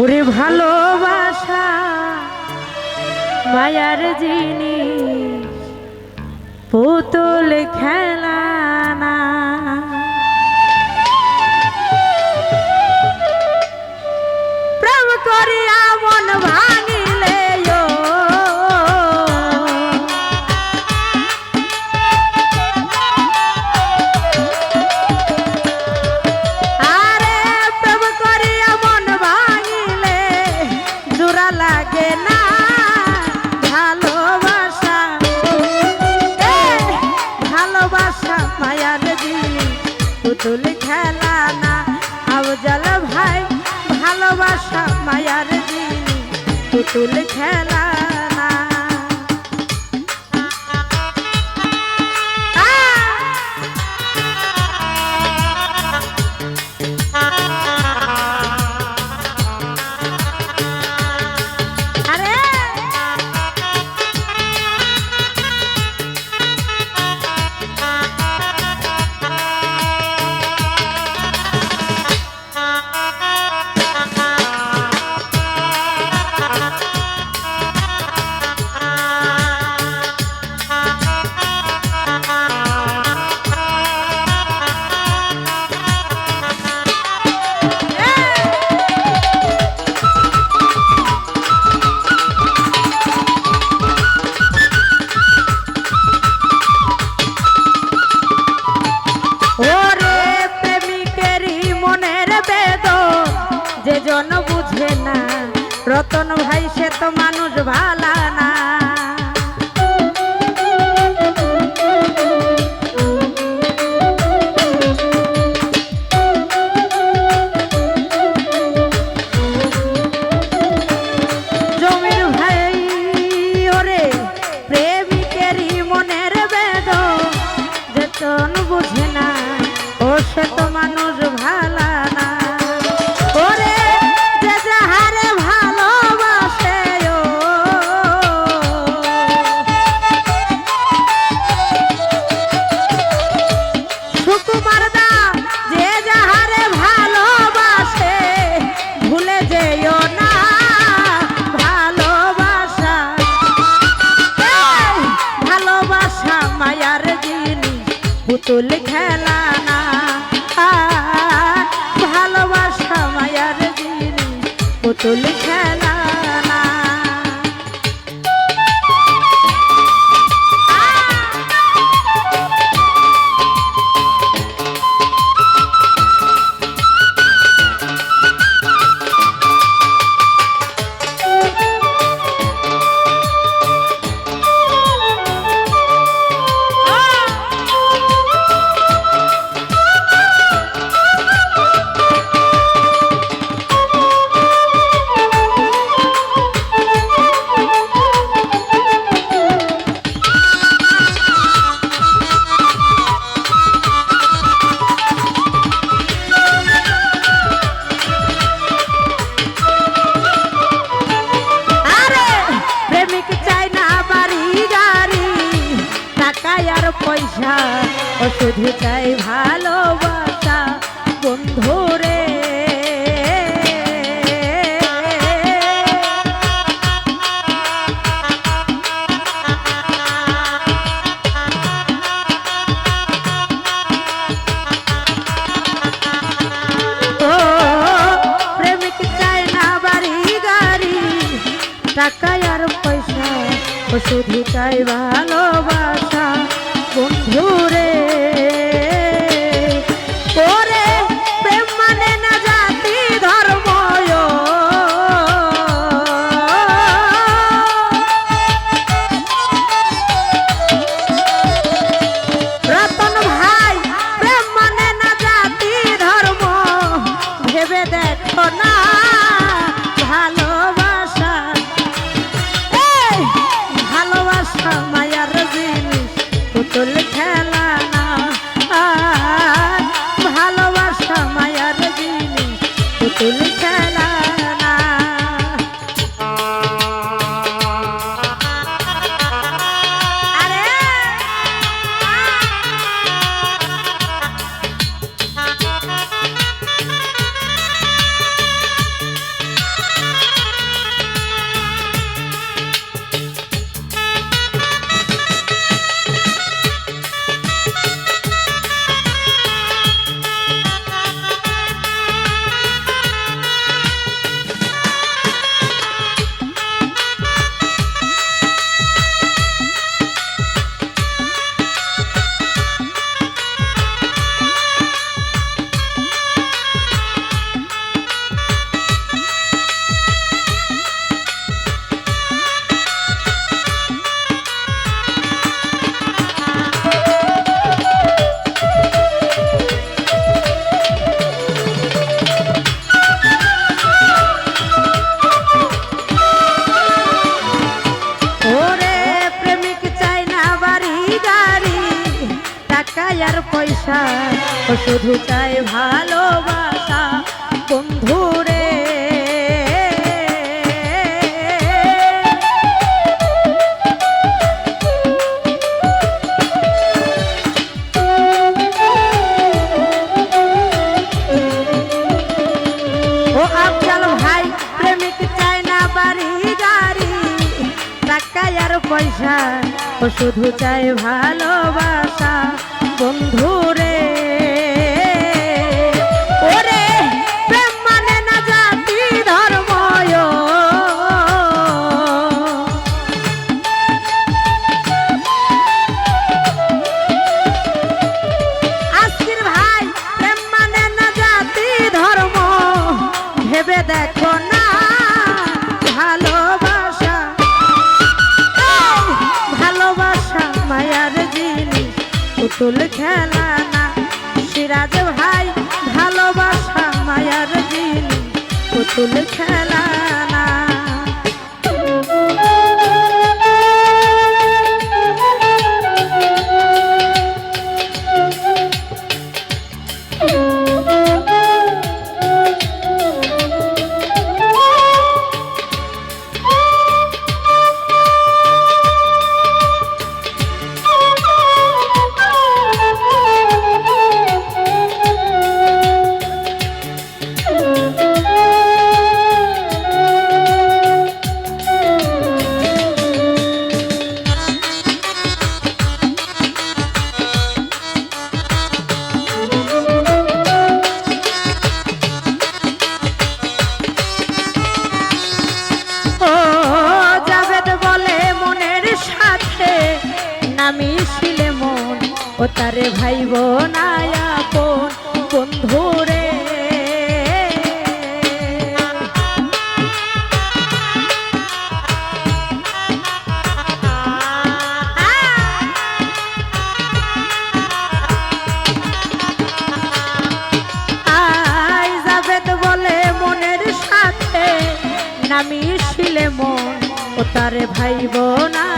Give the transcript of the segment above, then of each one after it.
ওরে ভালোবাসা মায়ার যিনি পুতুল খেলা না। প্রেম করিয়া মন ভাঙে মায়ার দিন পুতুল খেলা রতন ভাই সে তো মানুষ ভালা না। চলে হ্যাঁ শুধু চাই ভালোবাসা। বন্ধু চায় পয়সা শুধু চাই ভালোবাসা। বন্ধুরে পয়সা শুধু চাই ভালোবাসা। বন্ধুরে ভাই ভালোবাসা মায়ার দিন। পুতুল খেলা ভাইব না কোন বন্ধু রে? নামিয়েছিলে মন ও তার ভাইব না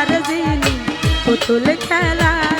খেলার পুতুল খেলার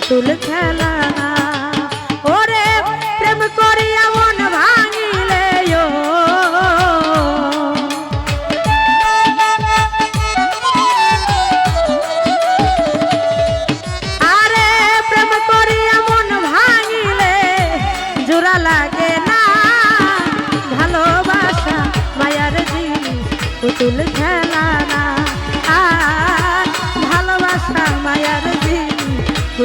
পুতুল খেলা। ওরে প্রেম করিয়া মন ভাঙিলে আরে প্রেম করিয়া মন ভাঙিলে জোড়া লাগে না। ভালোবাসা মায়ার জিনিস পুতুল খেলা।